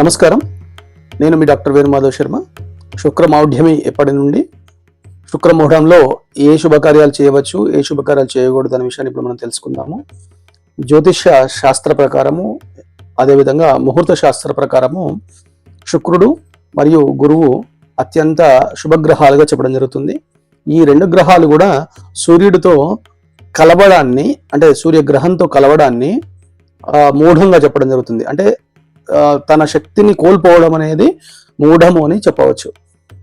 నమస్కారం. నేను మీ డాక్టర్ వేణుమాధవ్ శర్మ. శుక్రమౌఢ్యమి ఎప్పటి నుండి? శుక్రమూఢంలో ఏ శుభకార్యాలు చేయవచ్చు ఏ శుభకార్యాలు చేయకూడదు అనే విషయాన్ని ఇప్పుడు మనం తెలుసుకుందాము. జ్యోతిష శాస్త్ర ప్రకారము అదేవిధంగా ముహూర్త శాస్త్ర ప్రకారము శుక్రుడు మరియు గురువు అత్యంత శుభగ్రహాలుగా చెప్పడం జరుగుతుంది. ఈ రెండు గ్రహాలు కూడా సూర్యుడితో కలవడాన్ని అంటే సూర్యగ్రహంతో కలవడాన్ని మూఢంగా చెప్పడం జరుగుతుంది. అంటే తన శక్తిని కోల్పోవడం అనేది మూఢము అని చెప్పవచ్చు.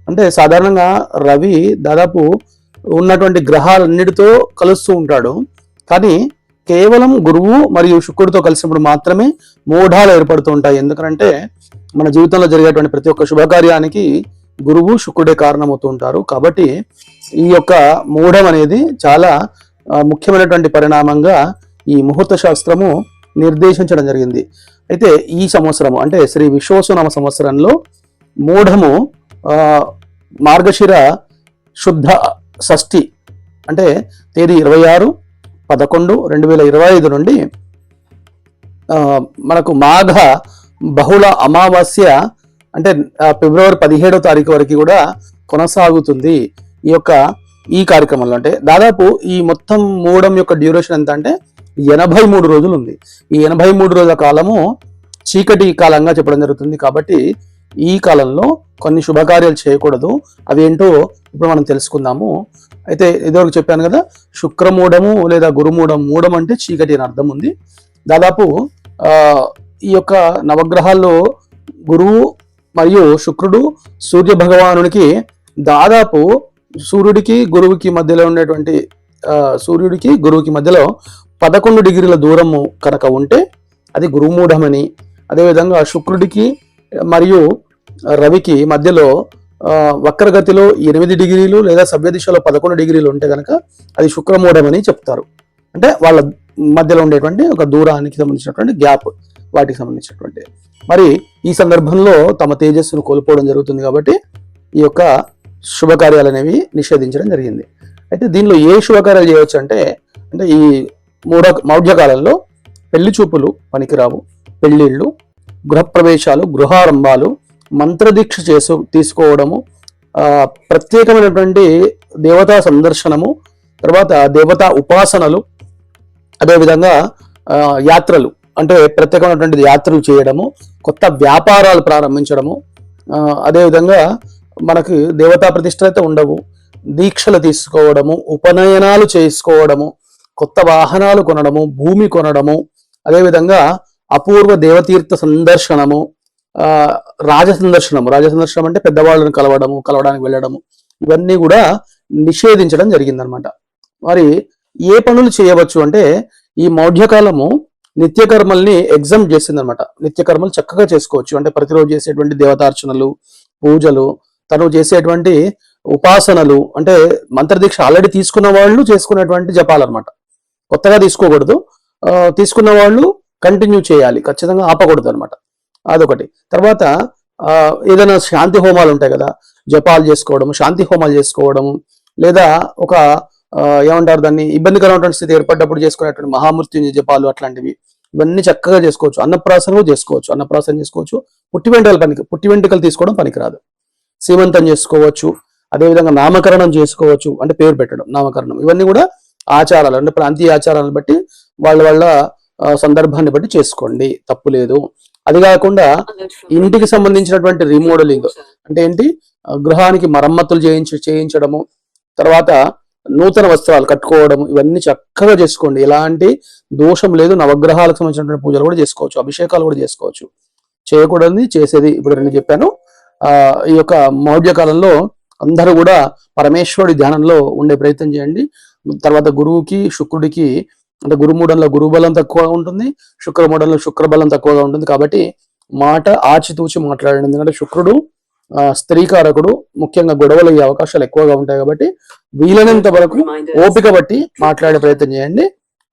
అంటే సాధారణంగా రవి దాదాపు ఉన్నటువంటి గ్రహాలన్నిటితో కలుస్తూ ఉంటాడు. కానీ కేవలం గురువు మరియు శుక్రుడితో కలిసినప్పుడు మాత్రమే మూఢాలు ఏర్పడుతూ ఉంటాయి. ఎందుకంటే మన జీవితంలో జరిగేటువంటి ప్రతి ఒక్క శుభకార్యానికి గురువు శుక్రుడే కారణమవుతూ ఉంటారు. కాబట్టి ఈ యొక్క మూఢం అనేది చాలా ముఖ్యమైనటువంటి పరిణామంగా ఈ ముహూర్త శాస్త్రము నిర్దేశించడం జరిగింది. అయితే ఈ సంవత్సరము అంటే శ్రీ విశ్వసునామ సంవత్సరంలో మూఢము మార్గశిర శుద్ధ షష్ఠి అంటే తేదీ ఇరవై ఆరు పదకొండు రెండు వేల ఇరవై ఐదు నుండి మనకు మాఘ బహుళ అమావాస్య అంటే ఫిబ్రవరి పదిహేడో తారీఖు వరకు కూడా కొనసాగుతుంది ఈ యొక్క ఈ కార్యక్రమంలో. అంటే దాదాపు ఈ మొత్తం మూడం యొక్క డ్యూరేషన్ ఎంత అంటే ఎనభై మూడు రోజులు ఉంది ఈ ఎనభై మూడు రోజుల కాలము చీకటి కాలంగా చెప్పడం జరుగుతుంది కాబట్టి ఈ కాలంలో కొన్ని శుభకార్యాలు చేయకూడదు. అవి ఏంటో ఇప్పుడు మనం తెలుసుకుందాము. అయితే ఇదివరకు చెప్పాను కదా శుక్రమూఢము లేదా గురుమూఢం మూఢం అంటే చీకటి అని అర్థం ఉంది. దాదాపు ఈ యొక్క నవగ్రహాల్లో గురువు మరియు శుక్రుడు సూర్య భగవానునికి దాదాపు సూర్యుడికి గురువుకి మధ్యలో ఉండేటువంటి సూర్యుడికి గురువుకి మధ్యలో పదకొండు డిగ్రీల దూరము కనుక ఉంటే అది గురుమూఢమని. అదేవిధంగా శుక్రుడికి మరియు రవికి మధ్యలో వక్రగతిలో ఎనిమిది డిగ్రీలు లేదా సభ్య దిశలో పదకొండు డిగ్రీలు ఉంటే కనుక అది శుక్రమూఢమని చెప్తారు. అంటే వాళ్ళ మధ్యలో ఉండేటువంటి ఒక దూరానికి సంబంధించినటువంటి గ్యాప్ వాటికి సంబంధించినటువంటి. మరి ఈ సందర్భంలో తమ తేజస్సును కోల్పోవడం జరుగుతుంది కాబట్టి ఈ యొక్క శుభకార్యాలు అనేవి నిషేధించడం జరిగింది. అయితే దీనిలో ఏ శుభకార్యాలు చేయవచ్చు అంటే అంటే ఈ మూఢ మౌఢ్యకాలంలో పెళ్ళి చూపులు పనికిరావు. పెళ్ళిళ్ళు గృహప్రవేశాలు గృహారంభాలు మంత్రదీక్ష చేసు తీసుకోవడము ప్రత్యేకమైనటువంటి దేవతా సందర్శనము తర్వాత దేవతా ఉపాసనలు అదేవిధంగా యాత్రలు. అంటే ప్రత్యేకమైనటువంటి యాత్రలు చేయడము కొత్త వ్యాపారాలు ప్రారంభించడము అదేవిధంగా మనకి దేవతా ప్రతిష్టలు అయితే ఉండవు. దీక్షలు తీసుకోవడము ఉపనయనాలు చేసుకోవడము కొత్త వాహనాలు కొనడము భూమి కొనడము అదేవిధంగా అపూర్వ దేవతీర్థ సందర్శనము రాజ సందర్శనము. రాజ సందర్శనం అంటే పెద్దవాళ్ళను కలవడము కలవడానికి వెళ్ళడము. ఇవన్నీ కూడా నిషేధించడం జరిగిందనమాట మరి ఏ పనులు చేయవచ్చు అంటే ఈ మౌఢ్యకాలము నిత్యకర్మల్ని ఎగ్జామ్ చేసిందనమాట నిత్యకర్మలు చక్కగా చేసుకోవచ్చు. అంటే ప్రతిరోజు చేసేటువంటి దేవతార్చనలు పూజలు తను చేసేటువంటి ఉపాసనలు అంటే మంత్రదీక్ష ఆల్రెడీ తీసుకున్న వాళ్ళు చేసుకునేటువంటి జపాలన్నమాట. కొత్తగా తీసుకోకూడదు. తీసుకున్న వాళ్ళు కంటిన్యూ చేయాలి. ఖచ్చితంగా ఆపకూడదు అనమాట అదొకటి. తర్వాత ఏదైనా శాంతి హోమాలు ఉంటాయి కదా జపాలు చేసుకోవడం శాంతి హోమాలు చేసుకోవడం లేదా ఒక ఏమంటారు దాన్ని ఇబ్బందికరమైనటువంటి స్థితి ఏర్పడ్డప్పుడు చేసుకునేటువంటి మహామృత్యుంజయ జపాలు అట్లాంటివి ఇవన్నీ చక్కగా చేసుకోవచ్చు. అన్నప్రాసన చేసుకోవచ్చు. అన్నప్రాసన చేసుకోవచ్చు. పుట్టి వెంట్రుకలు పనికి పుట్టి వెంట్రుకలు తీసుకోవడం పనికిరాదు. సీమంతం చేసుకోవచ్చు. అదేవిధంగా నామకరణం చేసుకోవచ్చు. అంటే పేరు పెట్టడం నామకరణం. ఇవన్నీ కూడా ఆచారాలు అంటే ప్రాంతీయ ఆచారాలను బట్టి వాళ్ళ వాళ్ళ సందర్భాన్ని బట్టి చేసుకోండి. తప్పు లేదు. అది కాకుండా ఇంటికి సంబంధించినటువంటి రీమోడలింగ్ అంటే ఏంటి? గృహానికి మరమ్మతులు చేయించి చేయించడము తర్వాత నూతన వస్త్రాలు కట్టుకోవడం ఇవన్నీ చక్కగా చేసుకోండి. ఎలాంటి దోషం లేదు. నవగ్రహాలకు సంబంధించినటువంటి పూజలు కూడా చేసుకోవచ్చు. అభిషేకాలు కూడా చేసుకోవచ్చు. చేయకూడదు చేసేది ఇప్పుడు రెండు చెప్పాను. ఆ ఈ యొక్క మౌఢ్య కాలంలో అందరూ కూడా పరమేశ్వరుడి ధ్యానంలో ఉండే ప్రయత్నం చేయండి. తర్వాత గురువుకి శుక్రుడికి అంటే గురుమూఢంలో గురు బలం ఉంటుంది శుక్రమూఢంలో శుక్ర బలం తక్కువగా ఉంటుంది. కాబట్టి మాట ఆచితూచి మాట్లాడండి. ఎందుకంటే శుక్రుడు స్త్రీకారకుడు ముఖ్యంగా గొడవలు అయ్యే అవకాశాలు ఎక్కువగా ఉంటాయి కాబట్టి వీలైనంత వరకు ఓపిక బట్టి మాట్లాడే ప్రయత్నం చేయండి.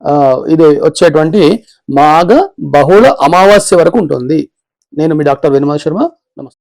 ఆ ఇది వచ్చేటువంటి మాఘ బహుళ అమావాస్య వరకు ఉంటుంది. నేను మీ డాక్టర్ వినోద్ శర్మ. నమస్తే.